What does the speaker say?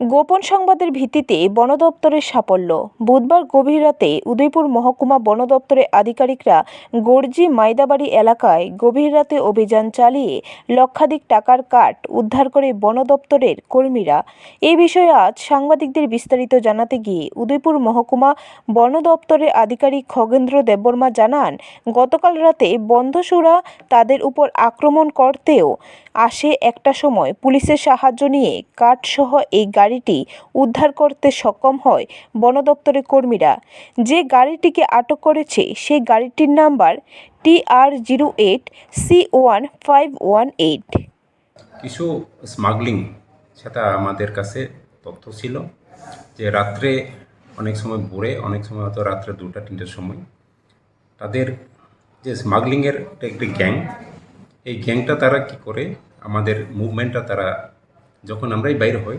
গোপন সংবাদের ভিত্তিতে বন দপ্তরের সাফল্য। বুধবার গভীর রাতে উদয়পুর মহকুমা বন দপ্তরের আধিকারিকরা গর্জি মাইদাবাড়ি এলাকায় গভীর রাতে অভিযান চালিয়ে লক্ষাধিক টাকার কাঠ উদ্ধার করে বন দপ্তরের কর্মীরা। এ বিষয়ে আজ সাংবাদিকদের বিস্তারিত জানাতে গিয়ে উদয়পুর মহকুমা বন দপ্তরের আধিকারিক খগেন্দ্র দেববর্মা জানান, গতকাল রাতে বন্ধসুরা তাদের উপর আক্রমণ করতেও আসে একটা সময় পুলিশের সাহায্য নিয়ে কাঠসহ এই গাড়িটি উদ্ধার করতে সক্ষম হয় বন দপ্তরের কর্মীরা। যে গাড়িটিকে আটক করেছে, সেই গাড়িটির নাম্বার টি R zero eight C one five one eight. কিছু স্মাগলিং সেটা আমাদের কাছে তথ্য ছিল যে রাত্রে অনেক সময় ভোরে, অনেক সময় হয়তো রাত্রে দুটা, তিনটের সময় তাদের যে স্মাগলিংয়ের একটি গ্যাং, এই গ্যাংটা তারা কি করে, আমাদের মুভমেন্টটা তারা যখন আমরাই বাইরে হই